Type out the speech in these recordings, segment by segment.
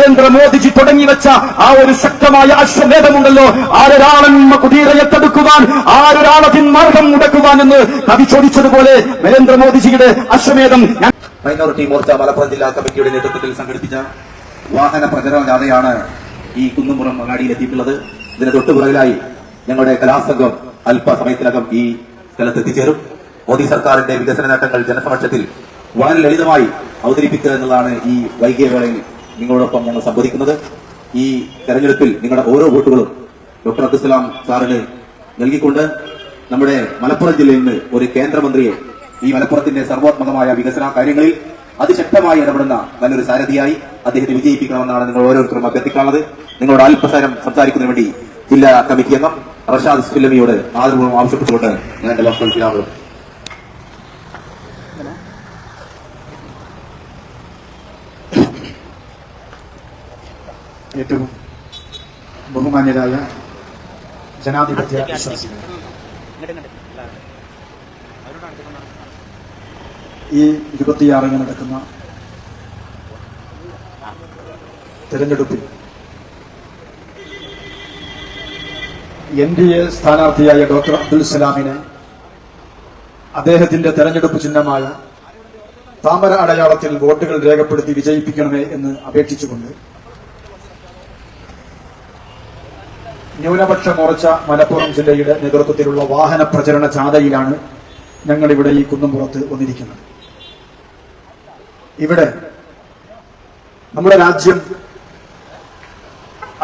നരേന്ദ്രമോദിജി തുടങ്ങി വെച്ച ആ ഒരു ശക്തമായ അശ്വമേധമുണ്ടല്ലോ. ആരൊരാളൻ കുതിരയെ തടുക്കുവാൻ ആരൊരാളതിൻ മാർഗം മുടക്കുവാൻ എന്ന് കവി ചോദിച്ചതുപോലെ നരേന്ദ്രമോദിജിയുടെ അശ്വമേധം മൈനോറിറ്റി മോർച്ച മലപ്പുറം ജില്ലാ കമ്മിറ്റിയുടെ നേതൃത്വത്തിൽ സംഘടിപ്പിച്ച വാഹന പ്രചരണ ജാഥയാണ് ഈ കുന്നുംപുറം അങ്ങാടിയിലെത്തിയിട്ടുള്ളത്. ഇതിന് തൊട്ടുപുറകിലായി ഞങ്ങളുടെ കലാസംഘം അല്പസമയത്തിനകം ഈ സ്ഥലത്ത് എത്തിച്ചേരും മോദി സർക്കാരിന്റെ വികസന നേട്ടങ്ങൾ ജനസമക്ഷത്തിൽ വളരെ ലളിതമായി അവതരിപ്പിക്കുക എന്നതാണ് ഈ വൈകിയ വേളയിൽ നിങ്ങളോടൊപ്പം ഞങ്ങൾ സംവദിക്കുന്നത്. ഈ തെരഞ്ഞെടുപ്പിൽ നിങ്ങളുടെ ഓരോ വോട്ടുകളും ഡോക്ടർ അബ്ദുസലാം സാറിന് നൽകിക്കൊണ്ട് നമ്മുടെ മലപ്പുറം ജില്ലയിൽ നിന്ന് ഒരു കേന്ദ്രമന്ത്രിയെ ഈ മലപ്പുറത്തിന്റെ സർവോത്മകമായ വികസന കാര്യങ്ങളിൽ അതിശക്തമായി ഇടപെടുന്ന നല്ലൊരു സാരഥിയായി അദ്ദേഹത്തെ വിജയിപ്പിക്കണമെന്നാണ് നിങ്ങൾ ഓരോരുത്തരും അഭ്യർത്ഥിക്കാനുള്ളത്. നിങ്ങളോട് അല്പസാരം സംസാരിക്കുന്നതിന് വേണ്ടി ജില്ലാ കമ്മിറ്റി അംഗം റഷാദ് സുല്ലമിയോട് ആദരപൂർവം ആവശ്യപ്പെട്ടുകൊണ്ട് ഞാൻ എന്റെ വാക്കുകൾ ഏറ്റവും ബഹുമാന്യരായ ജനാധിപത്യ വിശ്വാസികൾ. ഈ ഇരുപത്തിയാറിന് നടക്കുന്ന തെരഞ്ഞെടുപ്പിൽ എൻ ഡി എ സ്ഥാനാർത്ഥിയായ ഡോക്ടർ അബ്ദുൽ സലാമിനെ അദ്ദേഹത്തിന്റെ തെരഞ്ഞെടുപ്പ് ചിഹ്നമായ താമര അടയാളത്തിൽ വോട്ടുകൾ രേഖപ്പെടുത്തി വിജയിപ്പിക്കണമേ എന്ന് അപേക്ഷിച്ചുകൊണ്ട് ന്യൂനപക്ഷ മോർച്ച മലപ്പുറം ജില്ലയുടെ നേതൃത്വത്തിലുള്ള വാഹന പ്രചരണ ജാഥയിലാണ് ഞങ്ങളിവിടെ ഈ കുന്നുംപുറത്ത് വന്നിരിക്കുന്നത്. ഇവിടെ നമ്മുടെ രാജ്യം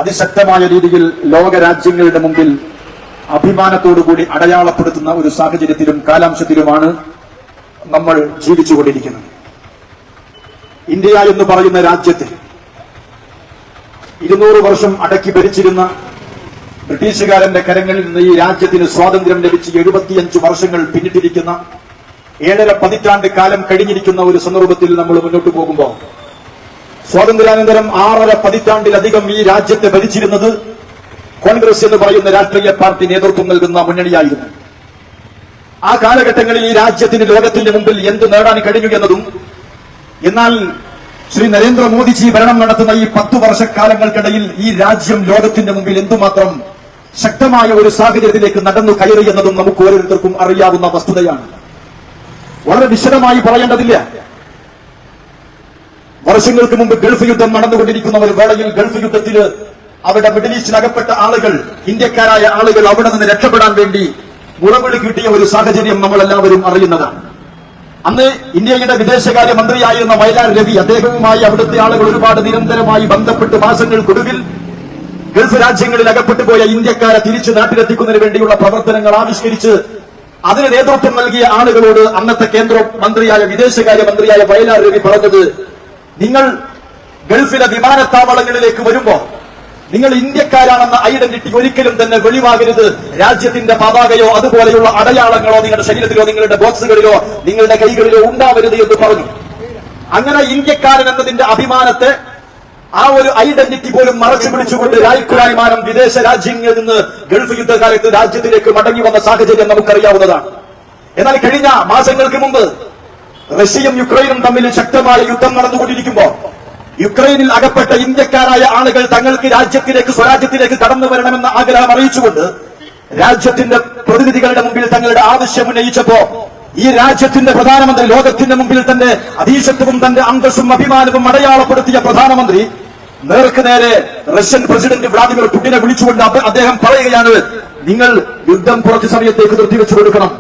അതിശക്തമായ രീതിയിൽ ലോക രാജ്യങ്ങളുടെ മുമ്പിൽ അഭിമാനത്തോടുകൂടി അടയാളപ്പെടുത്തുന്ന ഒരു സാഹചര്യത്തിലും കാലാംശത്തിലുമാണ് നമ്മൾ ജീവിച്ചുകൊണ്ടിരിക്കുന്നത്. ഇന്ത്യ എന്ന് പറയുന്ന രാജ്യത്തെ ഇരുന്നൂറ് വർഷം അടക്കി ഭരിച്ചിരുന്ന ബ്രിട്ടീഷുകാരന്റെ കരങ്ങളിൽ നിന്ന് ഈ രാജ്യത്തിന് സ്വാതന്ത്ര്യം ലഭിച്ച് എഴുപത്തിയഞ്ച് വർഷങ്ങൾ പിന്നിട്ടിരിക്കുന്ന ഏഴര പതിറ്റാണ്ട് കാലം കഴിഞ്ഞിരിക്കുന്ന ഒരു സന്ദർഭത്തിൽ നമ്മൾ മുന്നോട്ട് പോകുമ്പോൾ സ്വാതന്ത്ര്യാനന്തരം ആറര പതിറ്റാണ്ടിലധികം ഈ രാജ്യത്തെ ഭരിച്ചിരുന്നത് കോൺഗ്രസ് എന്ന് പറയുന്ന രാഷ്ട്രീയ പാർട്ടി നേതൃത്വം നൽകുന്ന മുന്നണിയായിരുന്നു. ആ കാലഘട്ടങ്ങളിൽ ഈ രാജ്യത്തിന് ലോകത്തിന്റെ മുമ്പിൽ എന്ത് നേടാൻ കഴിഞ്ഞു എന്നതും എന്നാൽ ശ്രീ നരേന്ദ്രമോദിജി ഭരണം നടത്തുന്ന ഈ പത്തു വർഷക്കാലങ്ങൾക്കിടയിൽ ഈ രാജ്യം ലോകത്തിന്റെ മുമ്പിൽ എന്തുമാത്രം ശക്തമായ ഒരു സാഹചര്യത്തിലേക്ക് നടന്നു കയറി എന്നതും നമുക്ക് ഓരോരുത്തർക്കും അറിയാവുന്ന വസ്തുതയാണ്. വളരെ വിശദമായി പറയേണ്ടതില്ല. വർഷങ്ങൾക്ക് മുമ്പ് ഗൾഫ് യുദ്ധം നടന്നുകൊണ്ടിരിക്കുന്ന ഒരു വേളയിൽ ഗൾഫ് യുദ്ധത്തിൽ അവിടെ മിഡിൽ ഈസ്റ്റിൽ അകപ്പെട്ട ആളുകൾ ഇന്ത്യക്കാരായ ആളുകൾ അവിടെ നിന്ന് രക്ഷപ്പെടാൻ വേണ്ടി മുറവിളി കിട്ടിയ ഒരു സാഹചര്യം നമ്മളെല്ലാവരും അറിയുന്നതാണ്. അന്ന് ഇന്ത്യയുടെ വിദേശകാര്യ മന്ത്രിയായിരുന്ന വയലാർ രവി അദ്ദേഹവുമായി അവിടുത്തെ ആളുകൾ ഒരുപാട് നിരന്തരമായി ബന്ധപ്പെട്ട് മാസങ്ങൾക്കൊടുവിൽ ഗൾഫ് രാജ്യങ്ങളിൽ അകപ്പെട്ടു പോയ ഇന്ത്യക്കാരെ തിരിച്ചു നാട്ടിലെത്തിക്കുന്നതിന് വേണ്ടിയുള്ള പ്രവർത്തനങ്ങൾ ആവിഷ്കരിച്ച് അതിന് നേതൃത്വം നൽകിയ ആളുകളോട് അന്നത്തെ കേന്ദ്ര മന്ത്രിയായ വിദേശകാര്യ മന്ത്രിയായ വയലാർ രവി പറഞ്ഞത് നിങ്ങൾ ഗൾഫിലെ വിമാനത്താവളങ്ങളിലേക്ക് വരുമ്പോ നിങ്ങൾ ഇന്ത്യക്കാരാണെന്ന ഐഡന്റിറ്റി ഒരിക്കലും തന്നെ വെളിവാകരുത്. രാജ്യത്തിന്റെ പതാകയോ അതുപോലെയുള്ള അടയാളങ്ങളോ നിങ്ങളുടെ ശരീരത്തിലോ നിങ്ങളുടെ ബോക്സുകളിലോ നിങ്ങളുടെ കൈകളിലോ ഉണ്ടാവരുത് എന്ന് പറഞ്ഞു. അങ്ങനെ ഇന്ത്യക്കാരൻ എന്നതിന്റെ അഭിമാനത്തെ ആ ഒരു ഐഡന്റിറ്റി പോലും മറച്ചു പിടിച്ചുകൊണ്ട് രാജ്ക്കുരായ്മാനം വിദേശ രാജ്യങ്ങളിൽ നിന്ന് ഗൾഫ് യുദ്ധകാലത്ത് രാജ്യത്തിലേക്ക് മടങ്ങി വന്ന സാഹചര്യം നമുക്കറിയാവുന്നതാണ്. എന്നാൽ കഴിഞ്ഞ മാസങ്ങൾക്ക് മുമ്പ് റഷ്യയും യുക്രൈനും തമ്മിൽ ശക്തമായ യുദ്ധം നടന്നുകൊണ്ടിരിക്കുമ്പോൾ യുക്രൈനിൽ അകപ്പെട്ട ഇന്ത്യക്കാരായ ആളുകൾ തങ്ങൾക്ക് രാജ്യത്തിലേക്ക് സ്വരാജ്യത്തിലേക്ക് കടന്നു വരണമെന്ന ആഗ്രഹം അറിയിച്ചുകൊണ്ട് രാജ്യത്തിന്റെ പ്രതിനിധികളുടെ മുമ്പിൽ തങ്ങളുടെ ആവശ്യം ഉന്നയിച്ചപ്പോ ഈ രാജ്യത്തിന്റെ പ്രധാനമന്ത്രി ലോകത്തിന്റെ മുമ്പിൽ തന്റെ അധീശത്വവും തന്റെ അന്തസ്സും അഭിമാനവും അടയാളപ്പെടുത്തിയ പ്രധാനമന്ത്രി നേർക്ക് നേരെ റഷ്യൻ പ്രസിഡന്റ് വ്ളാദിമിർ പുടിനെ വിളിച്ചുകൊണ്ട് അദ്ദേഹം പറയുകയാണ് നിങ്ങൾ യുദ്ധം കുറച്ചു സമയത്തേക്ക് നിർത്തിവെച്ചു കൊടുക്കണം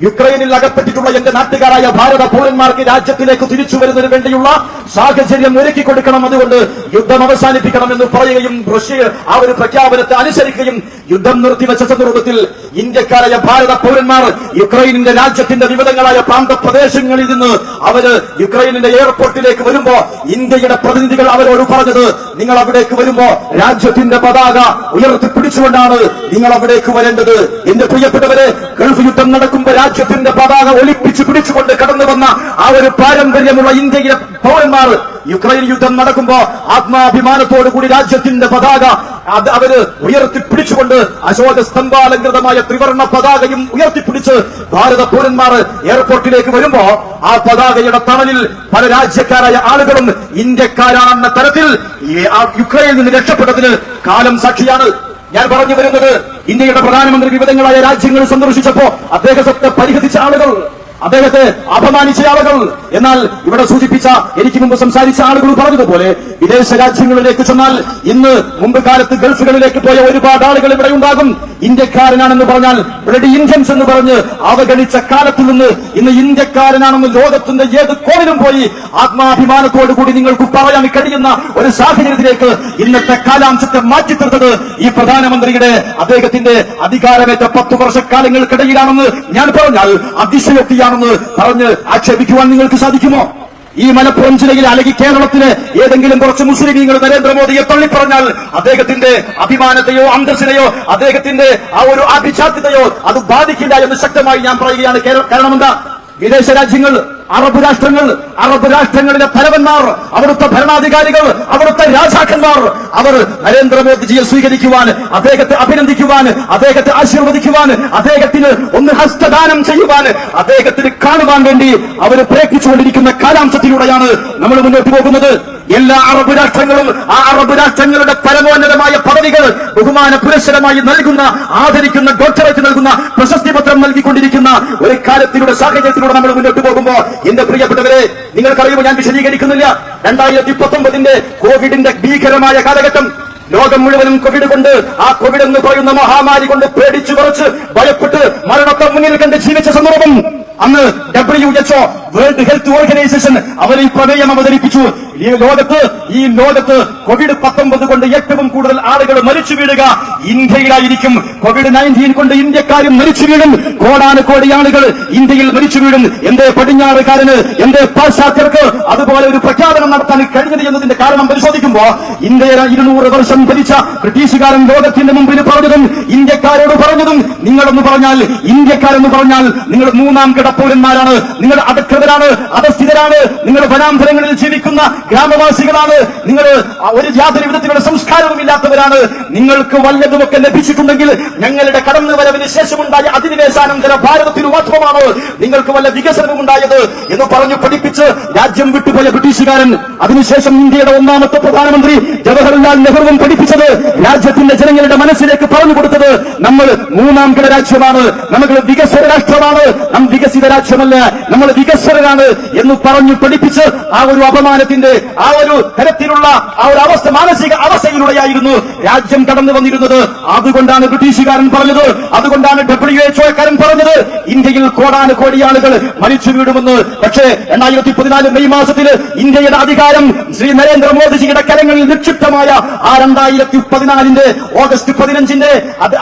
യുക്രൈനിൽ അകപ്പെട്ടിട്ടുള്ള എന്റെ നാട്ടുകാരായ ഭാരത പൗരന്മാർക്ക് രാജ്യത്തിലേക്ക് തിരിച്ചു വരുന്നതിന് വേണ്ടിയുള്ള സാഹചര്യം ഒരുക്കി കൊടുക്കണം അതുകൊണ്ട് യുദ്ധം അവസാനിപ്പിക്കണം എന്ന് പറയുകയും റഷ്യ ആ ഒരു പ്രഖ്യാപനത്തെ അനുസരിക്കുകയും യുദ്ധം നിർത്തിവെച്ച സന്ദർഭത്തിൽ ഇന്ത്യക്കാരായ ഭാരത പൗരന്മാർ യുക്രൈനിന്റെ രാജ്യത്തിന്റെ വിവിധങ്ങളായ പ്രാന്ത പ്രദേശങ്ങളിൽ നിന്ന് അവർ യുക്രൈനിന്റെ എയർപോർട്ടിലേക്ക് വരുമ്പോ ഇന്ത്യയുടെ പ്രതിനിധികൾ അവരോട് പറഞ്ഞത് നിങ്ങൾ അവിടേക്ക് വരുമ്പോ രാജ്യത്തിന്റെ പതാക ഉയർത്തി പിടിച്ചുകൊണ്ടാണ് നിങ്ങൾ അവിടേക്ക് വരേണ്ടത്. എന്റെ പ്രിയപ്പെട്ടവരെ ഗൾഫ് യുദ്ധം നടക്കുമ്പോൾ രാജ്യത്തിന്റെ പതാക ഒലിപ്പിച്ച് പിടിച്ചുകൊണ്ട് കടന്നു വന്ന ആ ഒരു പാരമ്പര്യമുള്ള ഇന്ത്യയിലെ പൗരന്മാർ യുക്രൈൻ യുദ്ധം നടക്കുമ്പോ ആത്മാഭിമാനത്തോടു കൂടി രാജ്യത്തിന്റെ പതാക അവർ ഉയർത്തിപ്പിടിച്ചുകൊണ്ട് അശോക സ്തംഭാലങ്കൃതമായ ത്രിവർണ പതാകയും ഉയർത്തിപ്പിടിച്ച് ഭാരത പൗരന്മാർ എയർപോർട്ടിലേക്ക് വരുമ്പോ ആ പതാകയുടെ തണലിൽ പല രാജ്യക്കാരായ ആളുകളും ഇന്ത്യക്കാരാണെന്ന തരത്തിൽ യുക്രൈനിൽ നിന്ന് രക്ഷപ്പെട്ടതിന് കാലം സാക്ഷിയാണ്. ഞാൻ പറഞ്ഞു വരുന്നത് ഇന്ത്യയുടെ പ്രധാനമന്ത്രി വിവിധങ്ങളായ രാജ്യങ്ങൾ സന്ദർശിച്ചപ്പോ അദ്ദേഹത്തെ പരിഹസിച്ച ആളുകൾ. അദ്ദേഹത്തെ അപമാനിച്ച ആളുകൾ. എന്നാൽ ഇവിടെ സൂചിപ്പിച്ച എനിക്ക് മുമ്പ് സംസാരിച്ച ആളുകൾ പറഞ്ഞതുപോലെ വിദേശ രാജ്യങ്ങളിലേക്ക് ചെന്നാൽ ഇന്ന് മുമ്പ് കാലത്ത് ഗൾഫുകളിലേക്ക് പോയ ഒരുപാട് ആളുകൾ ഇവിടെ ഉണ്ടാകും. ഇന്ത്യക്കാരനാണെന്ന് പറഞ്ഞാൽ ബ്ലഡി ഇന്ത്യൻസ് എന്ന് പറഞ്ഞ് അവഗണിച്ച കാലത്ത് നിന്ന് ഇന്ന് ഇന്ത്യക്കാരനാണെന്ന് ലോകത്തിന്റെ ഏത് കോണിലും പോയി ആത്മാഭിമാനത്തോടു കൂടി നിങ്ങൾക്ക് പറയാൻ കഴിയുന്ന ഒരു സാഹചര്യത്തിലേക്ക് ഇന്നത്തെ കാലാംശത്തെ മാറ്റിത്തീർത്തത് ഈ പ്രധാനമന്ത്രിയുടെ അദ്ദേഹത്തിന്റെ അധികാരമേറ്റ പത്തു വർഷക്കാലങ്ങൾക്കിടയിലാണെന്ന് ഞാൻ പറഞ്ഞാൽ അതിശയോക്തിയാണെന്ന് പറഞ്ഞ് ആക്ഷേപിക്കുവാൻ നിങ്ങൾക്ക് സാധിക്കുമോ? ഈ മലപ്പുറം ജില്ലയിൽ അല്ലെങ്കിൽ കേരളത്തിലെ ഏതെങ്കിലും കുറച്ച് മുസ്ലിം നിങ്ങൾ നരേന്ദ്രമോദിയെ തള്ളിപ്പറഞ്ഞാൽ അദ്ദേഹത്തിന്റെ അഭിമാനത്തെയോ അന്തസ്സിനെയോ അദ്ദേഹത്തിന്റെ ആ ഒരു അഭിജാത്യതയോ അത് ബാധിക്കില്ല എന്ന് ശക്തമായി ഞാൻ പറയുകയാണ്. കാരണമെന്താ? വിദേശ രാജ്യങ്ങൾ അറബ് രാഷ്ട്രങ്ങൾ അറബ് രാഷ്ട്രങ്ങളിലെ തലവന്മാർ അവിടുത്തെ ഭരണാധികാരികൾ അവിടുത്തെ രാജാക്കന്മാർ അവർ നരേന്ദ്രമോദിജിയെ സ്വീകരിക്കുവാൻ അദ്ദേഹത്തെ അഭിനന്ദിക്കുവാൻ അദ്ദേഹത്തെ ആശീർവദിക്കുവാൻ അദ്ദേഹത്തിന് ഒന്ന് ഹസ്തദാനം ചെയ്യുവാൻ അദ്ദേഹത്തിന് കാണുവാൻ വേണ്ടി അവർ പ്രയത്നിച്ചുകൊണ്ടിരിക്കുന്ന കാലാംശത്തിലൂടെയാണ് നമ്മൾ മുന്നോട്ട് പോകുന്നത്. എല്ലാ അറബ് രാഷ്ട്രങ്ങളും ആ അറബ് രാഷ്ട്രങ്ങളുടെ പരമോന്നതമായ പദവികൾ ബഹുമാന പുരസ്സരമായി നൽകുന്ന ആദരിക്കുന്ന ഡോക്ടറേറ്റ് നൽകുന്ന പ്രശസ്തി പത്രം നൽകിക്കൊണ്ടിരിക്കുന്ന ഒരു കാലത്തിലൂടെ സാഹചര്യത്തിലൂടെ നമ്മൾ മുന്നോട്ട് പോകുമ്പോൾ എന്റെ പ്രിയപ്പെട്ടവരെ നിങ്ങൾക്കറിയുമ്പോൾ ഞാൻ വിശദീകരിക്കുന്നില്ല? രണ്ടായിരത്തി പത്തൊമ്പതിന്റെ കോവിഡിന്റെ ഭീകരമായ കാലഘട്ടം ലോകം മുഴുവനും കോവിഡ് കൊണ്ട് ആ കോവിഡ് എന്ന് പറയുന്ന മഹാമാരി കൊണ്ട് പേടിച്ചു കുറച്ച് ഭയപ്പെട്ട് മരണത്തെ മുന്നിൽ കണ്ട് ജീവിച്ച സന്ദർഭം അന്ന് W H O world health organisation അവരിൽ പ്രമേയം അവതരിപ്പിച്ചു. ഈ ലോകത്ത് ഈ ലോകത്ത് കോവിഡ് പത്തൊമ്പത് കൊണ്ട് ഏറ്റവും കൂടുതൽ ആളുകൾ മരിച്ചു വീഴുക. ഇന്ത്യയിലായിരിക്കും കോവിഡ് നയന്റീൻ കൊണ്ട് ഇന്ത്യക്കാരും മരിച്ചു വീഴും. കോടാനുകോടി ആളുകൾ ഇന്ത്യയിൽ മരിച്ചു വീഴും. എന്റെ പടിഞ്ഞാറുകാരന് എന്റെ പാശ്ചാത്യർക്ക് അതുപോലെ ഒരു പ്രഖ്യാപനം നടത്താൻ കഴിഞ്ഞത് എന്നതിന്റെ കാരണം പരിശോധിക്കുമ്പോ ഇന്ത്യയിൽ ഇരുന്നൂറ് വർഷം ഭരിച്ച ബ്രിട്ടീഷുകാരൻ ലോകത്തിന്റെ മുമ്പിൽ പറഞ്ഞതും ഇന്ത്യക്കാരോട് പറഞ്ഞതും നിങ്ങളെന്ന് പറഞ്ഞാൽ ഇന്ത്യക്കാരെന്ന് പറഞ്ഞാൽ നിങ്ങൾ മൂന്നാം കിടപ്പൂരന്മാരാണ്. നിങ്ങൾ അധികൃതരാണ് അധസ്ഥിതരാണ്. നിങ്ങൾ വനാന്തരങ്ങളിൽ ജീവിക്കുന്ന ഗ്രാമവാസികളാണ്. നിങ്ങൾ ഒരു യാതൊരു വിധത്തിലുള്ള സംസ്കാരവും ഇല്ലാത്തവരാണ്. നിങ്ങൾക്ക് വല്ലതുമൊക്കെ ലഭിച്ചിട്ടുണ്ടെങ്കിൽ ഞങ്ങളുടെ കടന്നു വരവിന് ശേഷമുണ്ടായ അധിനിവേശാനന്തര ഭാരതത്തിന് മാത്രമാണ് നിങ്ങൾക്ക് വല്ല വികസനവും ഉണ്ടായത് എന്ന് പറഞ്ഞു പഠിപ്പിച്ച് രാജ്യം വിട്ടുപോയ ബ്രിട്ടീഷുകാരൻ. അതിനുശേഷം ഇന്ത്യയുടെ ഒന്നാമത്തെ പ്രധാനമന്ത്രി ജവഹർലാൽ നെഹ്റുവും പഠിപ്പിച്ചത് രാജ്യത്തിന്റെ ജനങ്ങളുടെ മനസ്സിലേക്ക് പറഞ്ഞു കൊടുത്തത് നമ്മൾ മൂന്നാം കിട രാജ്യമാണ്. നമ്മൾ വികസന രാഷ്ട്രമാണ്. നാം വികസിത രാജ്യമല്ല. നമ്മൾ വികസനരാണ് എന്ന് പറഞ്ഞു പഠിപ്പിച്ച് ആ ഒരു അപമാനത്തിന്റെ ആ ഒരു തരത്തിലുള്ള ആ ഒരു അവസ്ഥ മാനസിക അവസ്ഥയിലൂടെയായിരുന്നു രാജ്യം കടന്നു വന്നിരുന്നത്. അതുകൊണ്ടാണ് ബ്രിട്ടീഷുകാരൻ പറഞ്ഞത്. അതുകൊണ്ടാണ് ഡബ്ല്യു എച്ച്ഒക്കാരൻ പറഞ്ഞത്. ഇന്ത്യയിൽ കോടാന് കോടി ആളുകൾ മരിച്ചു വീടുമെന്ന് പക്ഷേ രണ്ടായിരത്തി പതിനാല് മെയ് മാസത്തിൽ ഇന്ത്യയുടെ അധികാരം ശ്രീ നരേന്ദ്രമോദിജിയുടെ കരങ്ങളിൽ നിക്ഷിപ്തമായ ആ രണ്ടായിരത്തി പതിനാലിന്റെ ഓഗസ്റ്റ് പതിനഞ്ചിന്റെ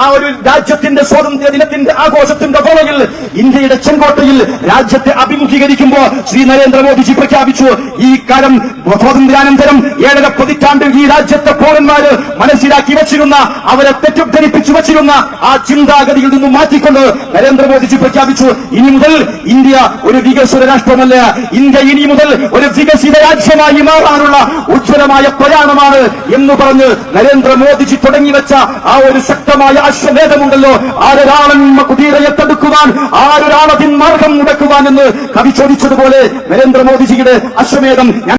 ആ ഒരു രാജ്യത്തിന്റെ സ്വാതന്ത്ര്യ ദിനത്തിന്റെ ആഘോഷത്തിന്റെ പുറകിൽ ഇന്ത്യയുടെ ചെങ്കോട്ടയിൽ രാജ്യത്തെ അഭിമുഖീകരിക്കുമ്പോൾ ശ്രീ നരേന്ദ്രമോദിജി പ്രഖ്യാപിച്ചു ഈ കാലം സ്വാതന്ത്ര്യാനന്തരം ഏഴര പതിറ്റാണ്ടിൽ ഈ രാജ്യത്തെ പൗരന്മാര് മനസ്സിലാക്കി വച്ചിരുന്ന അവരെ തെറ്റിദ്ധരിപ്പിച്ചു വച്ചിരുന്ന ആ ചിന്താഗതിയിൽ നിന്നും മാറ്റിക്കൊണ്ട് നരേന്ദ്രമോദിജി പ്രഖ്യാപിച്ചു ഇനി മുതൽ ഇന്ത്യ ഒരു വികസിത രാഷ്ട്രമല്ല. ഇന്ത്യ ഇനി മുതൽ ഒരു വികസിത രാജ്യമായി മാറാനുള്ള ഉജ്ജ്വലമായ പ്രയാണമാണ് എന്ന് പറഞ്ഞ് നരേന്ദ്രമോദിജി തുടങ്ങി വെച്ച ആ ഒരു ശക്തമായ അശ്വമേധമുണ്ടല്ലോ ആരൊരാളൻ കുതിരയെ തടുക്കുവാൻ ആരൊരാളതിൻ മാർഗം മുടക്കുവാൻ എന്ന് കവി ചോദിച്ചതുപോലെ നരേന്ദ്രമോദിജിയുടെ അശ്വമേധം